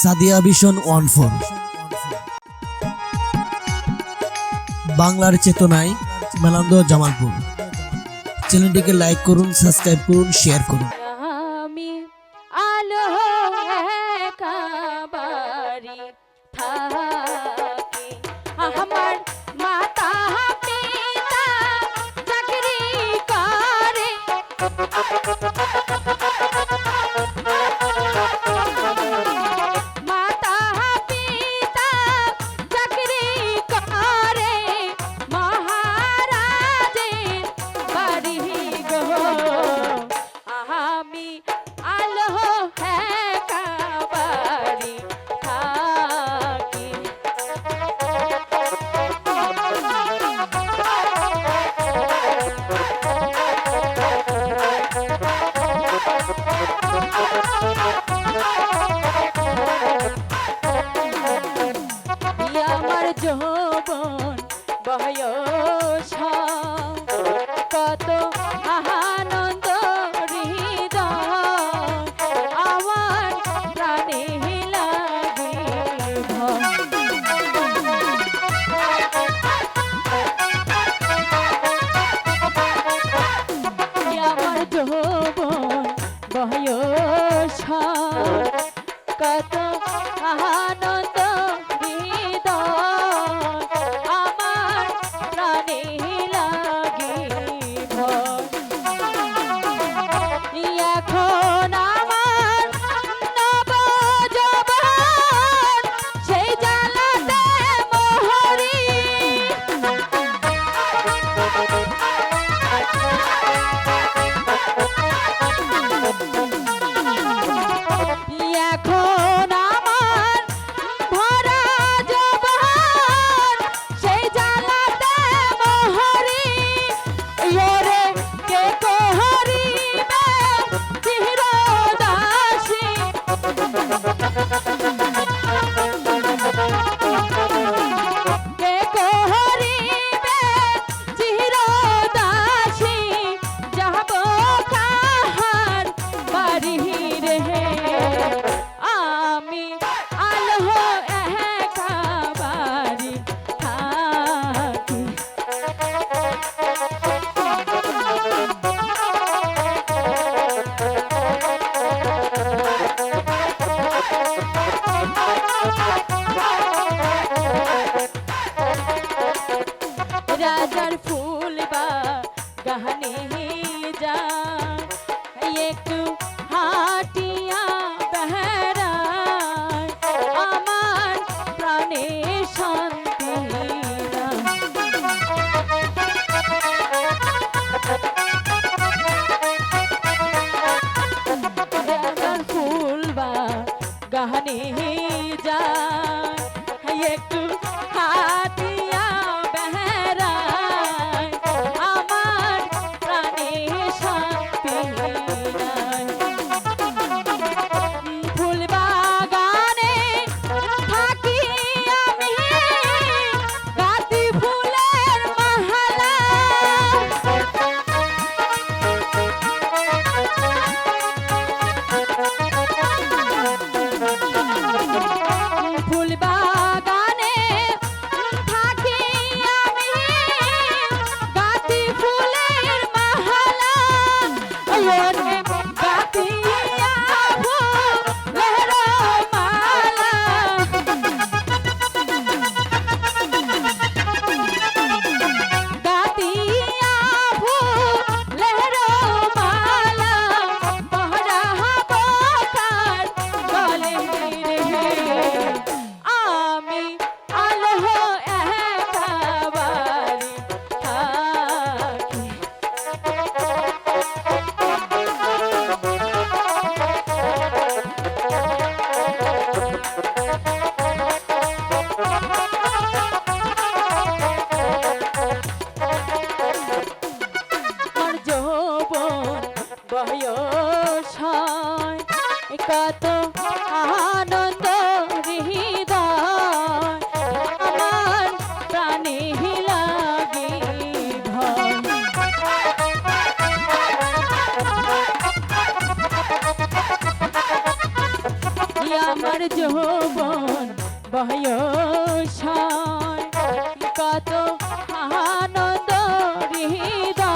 Sadia vision one four. বাংলার চেতনায় মেলান্দ জামালপুর। চ্যানেলটিকে লাইক করুন, সাবস্ক্রাইব করুন, শেয়ার করুন। আমি আলো বয়স কত আনন্দ আমার প্রাণে। আমার যৌবন বয়স কত আনন্দ রাজার ফুল বা গানে যা একটু হাটিয়া বেহরায়, আমার প্রাণে শান্তি নাই। রাজার ফুল বা গানে যায় একটু আমার যৌবন বয়স। কত আনন্দ হৃদয়